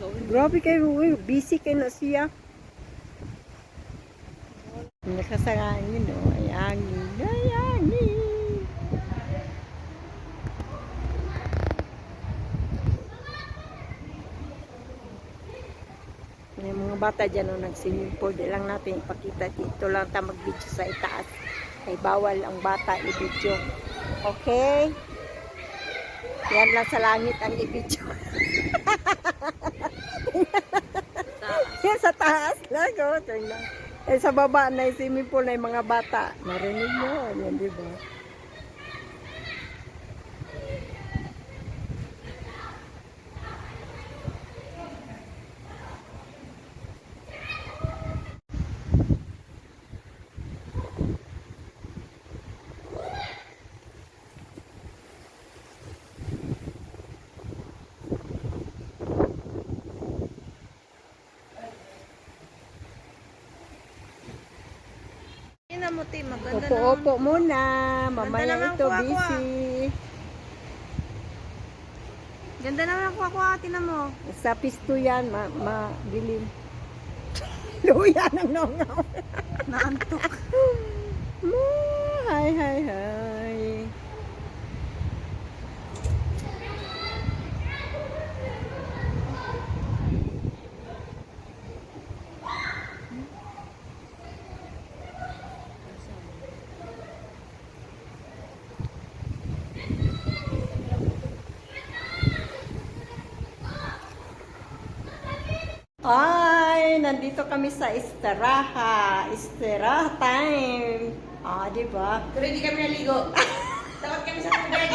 Grabe kayo, uy, busy kayo na siya. Nakasangangin, no? Ay, angin. Ay, angin. May mga bata dyan, no, nag-swimming. Di lang natin ipakita dito lang tayo mag-video sa itaas. Ay, bawal ang bata i-video. Okay? Yan lang sa langit ang i-video. Yan sa taas lang, oh. Tingnan. Eh, sa baba na yung swimming pool na yung mga bata. Narinig nyo, yan, di ba? Mo, Tim. Maganda Opo, naman. opo muna. Mamaya naman ito, kuha, kuha. busy. Ganda naman ang kuha-kuha. Tinan mo. Sa pisto yan, ma madilim. Luya ng nongaw. Naantok. Hi, hi, hi. Nandito kami sa Istiraha. Istiraha time. Ah, di ba? Pero hindi kami naligo. Takot kami sa tubig.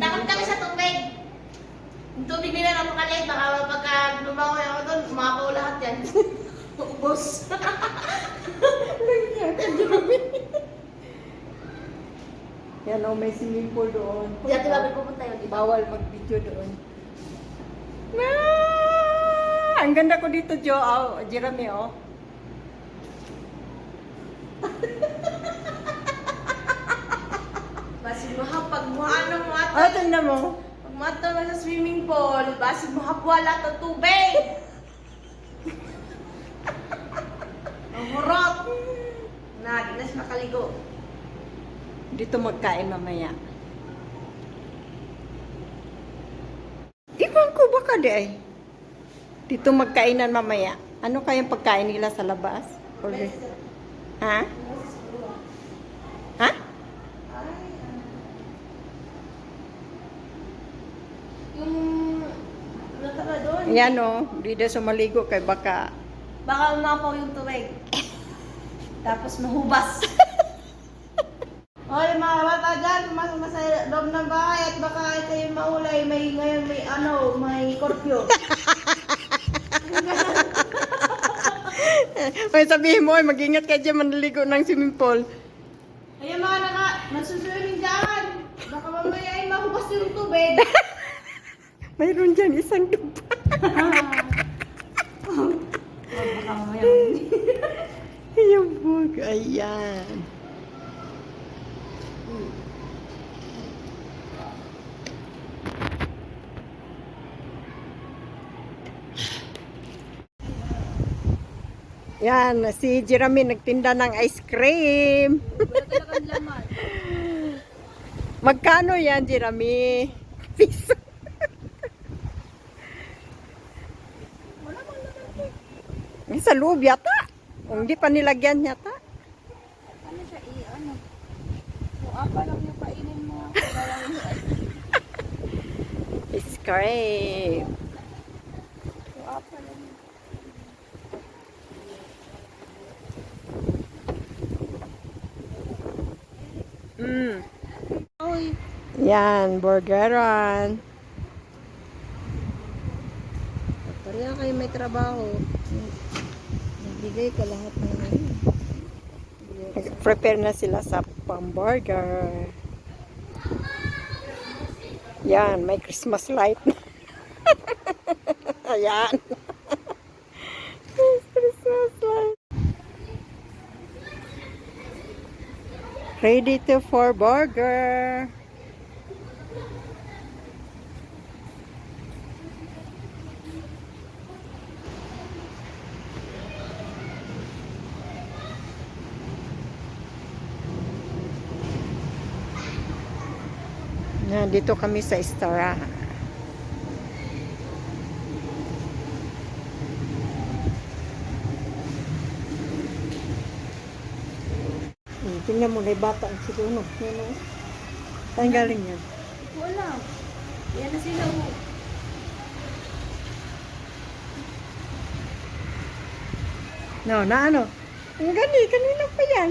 Takot kami sa tubig. Yung tubig nila napakalit. Baka pagka lumakoy ako doon, umakaw lahat yan. Ubus. Yan o, may swimming pool doon. Natin babalik pupunta yun? Bawal mag-video doon. Ang ganda ko dito, Jo. Oh, Jeremy, oh. Basig mo ano mo ato. Ah, tingnan mo. Pag mato na sa swimming pool, basig mahapwala to tubig. Ang hurot. Na, di na siya makaligo. Dito magkain mamaya. Iwan ko baka di ay. Dito magkainan mamaya. Ano kayang pagkain nila sa labas? Or ha? Ha? Yung, tawag doon? Yan o, di na sumaligo kay baka Baka umapaw yung tubig. Tapos mahubas. Hoy mga bata dyan, pumasok na sa loob ng bahay at baka kayo maulay, may ngayon may ano, may korpyo. May sabihin mo, mag-ingat ka dyan manaligo ng swimming pool. Ayun mga naka, nagsuswimming dyan. Baka mamaya ay mahubas yung tubig. Mayroon dyan isang dupa. baka mamaya. Bug, ayan. Yan, si Jeremy nagtinda ng ice cream. Magkano yan, Jeremy? Piso. Sa loob yata. Hindi pa nilagyan yata. Ano siya i ano? Kung apa lang yung kainin mo. Ice cream. Kung apa lang. Mm. Uy. Yan, burgeran. Pareha kayo may trabaho. Nagbigay ka lahat ng ano. Prepare na sila sa pamburger. Yan, may Christmas light na. Ayan. Christmas light. Ready to for burger. Nandito kami sa Istara. Hmm, tingnan mo, may bata ang siguro. Yan o. Saan galing yan? Alam. Yan na sila oh. No, na ano? Ang gani, kanina pa yan.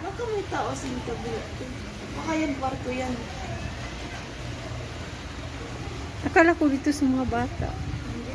Baka may tao sa kabila. Baka yan kwarto yan. Akala ko dito sa mga bata. Hindi.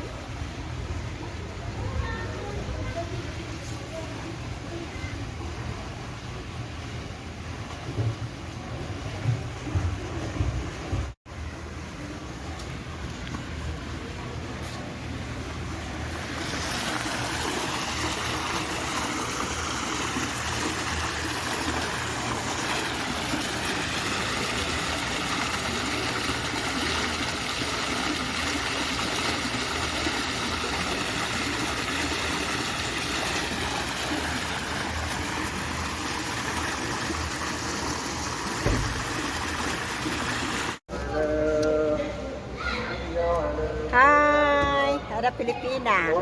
Hi! Ara Pilipinas.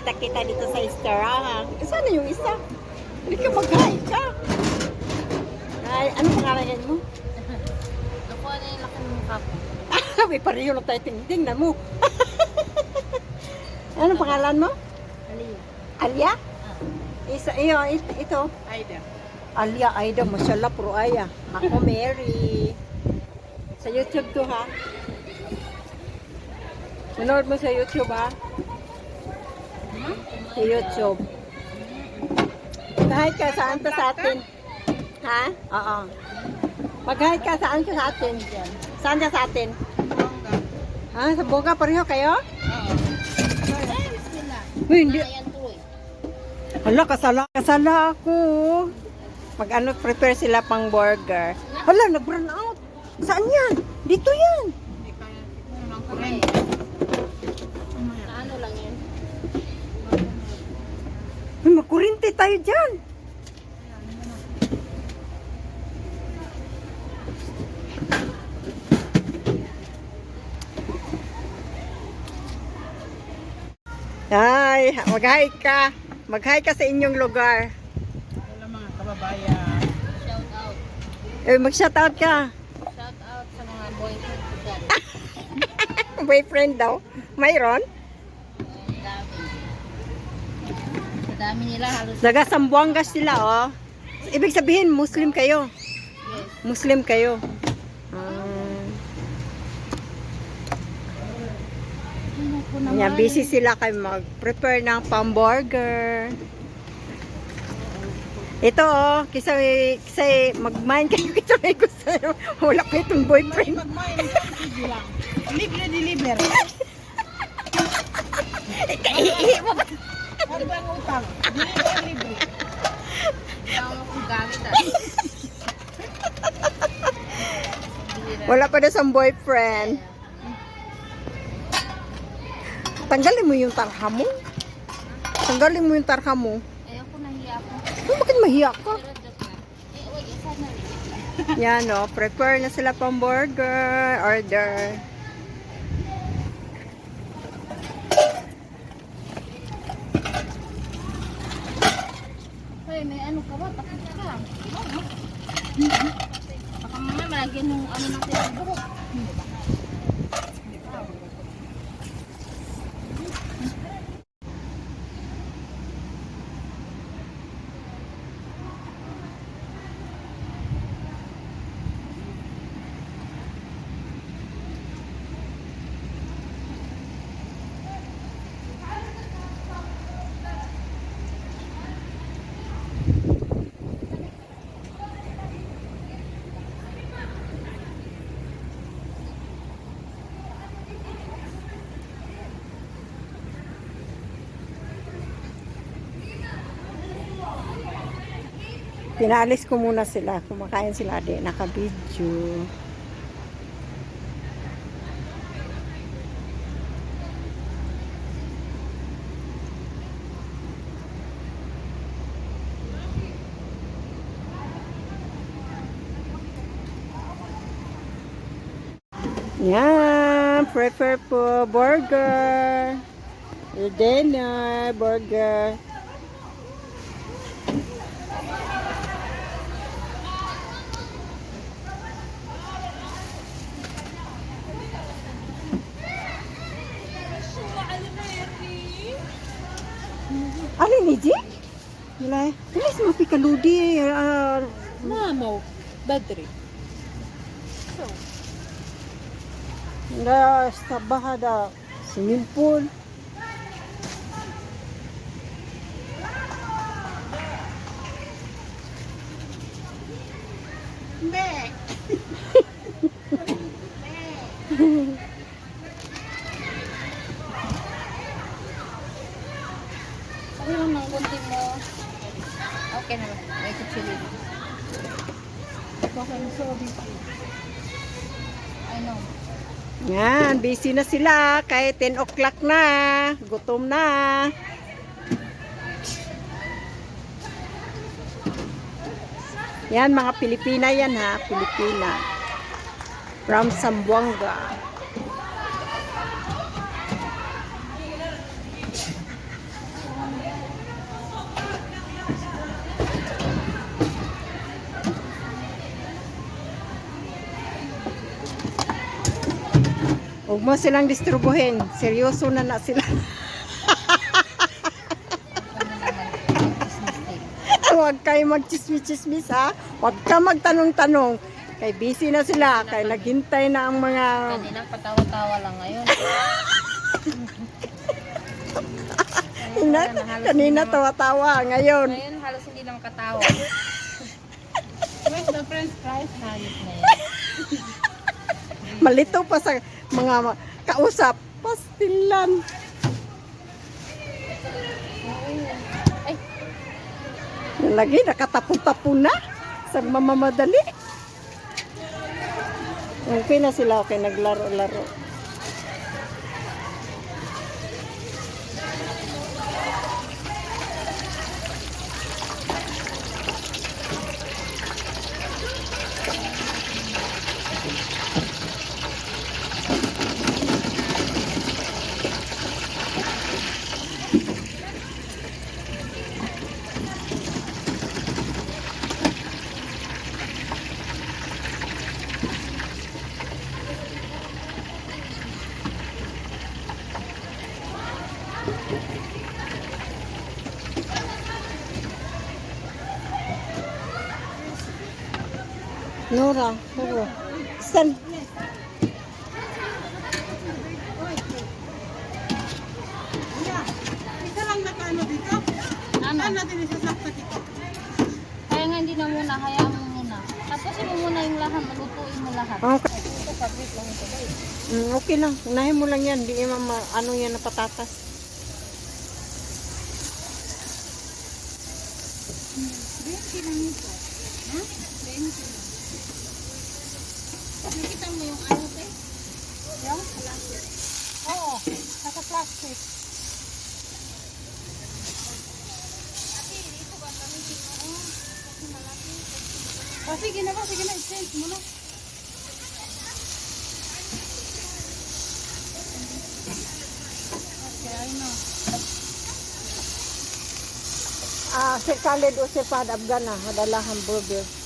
Ah, nagkita-kita dito sa Istara. Isa na yung isa. Hindi ka mag-hi ka. Ay, ano pangalan mo? Nakuha na yung laki ng mukha ko. Ah, may pareho lang tayo tingting na mo. ano pangalan mo? Aliyo. Alia? Isa, iyo, ito, ito. Aida. Alia, Aida, mashallah, puro aya. Ako, Mary. Sa YouTube to, ha? Manood mo sa YouTube, ha? Sa YouTube. Mag-hi ka, saan to sa atin? Ha? Oo. Mag-hi ka, saan ka sa atin? Saan ka sa atin? Ha? Sa Boga, pareho kayo? Uy, hindi. Hala, kasala. Kasala ako. Mag ano, prepare sila pang burger. Hala, nag-burn out. Saan yan? Dito yan. Na ano lang yun? Uy, magkurinti tayo dyan. Ay, mag-hi ka. Mag-hi ka sa inyong lugar. Wala mga kababayan. Shout out. Eh, mag-shout out ka. Shout out sa mga boyfriend ko. Boyfriend daw. Mayroon? Ang dami. Sa dami nila halos. Daga Sambuanga sila, oh. Ibig sabihin, Muslim kayo. Yes. Muslim kayo. Ah. Yan, busy sila kay mag-prepare ng pamburger. Ito oh, kisa, kisa mag-mind kayo kisa may gusto nyo. Wala pa itong boyfriend. Lang. Libre deliver. Ikaiihi mo ba? Ano ba ang utang? Deliver libre. Wala akong gamit ah. Wala pa na sa boyfriend. Tanggalin mo yung tarha mo. Tanggalin mo yung tarha mo. Ayoko nahiya ako. Oh, bakit mahiya ka? Eh. Yan o, prepare na sila pang burger. Order. Hoy, may ano ka ba? Takot ka. Oo. Baka mamaya malagyan yung ano natin sa buhok. Pinalis ko muna sila. Kumakain sila di. Naka-video. Yan, prepare po burger. Your dinner, burger. Ano ni Ji? Wala. Wala sa mga pikaludi. ah, Mamaw. Badri. na sa bahada swimming pool. Mbe. Sabi mo ng kunti mo. Okay na lang. May kutsili. Baka yung sobi. I know. Yan, busy na sila. Kahit 10 o'clock na. Gutom na. Yan, mga Pilipina yan ha. Pilipina. From Zamboanga. Huwag mo silang distribuhin. Seryoso na na sila. Huwag kayo magchismis-chismis ha. Huwag ka magtanong-tanong. Kay busy na sila. Kay naghintay na ang mga... Kanina patawa-tawa lang ngayon. Kanina, kanina tawa-tawa. Ngayon, Ngayon halos hindi na makatawa. Where's the french fries? Hayop na yan. malito pa sa mga kausap. Pastilan. Ay, Lagi, nakatapo-tapo na. Sa mamamadali. Okay na sila. Okay, naglaro-laro. Nora, Nora. San? Isa lang na kaano dito? ano? Saan natin isasaksak ito? Kaya nga hindi na muna, hayaan mo muna. Tapusin mo muna yung lahat, malutuin mo lahat. Okay. Ito, fabric lang ito. guys. Mm, okay lang. Unahin mo lang yan. Di ma- ano yan na patatas. Nakita mo yung ano, te? Yung. Oo, nasa plastic. O sige na ba, sige na, i-change mo na. Ah, si Khalid o si Pad Afghan na. Hadala hamburger.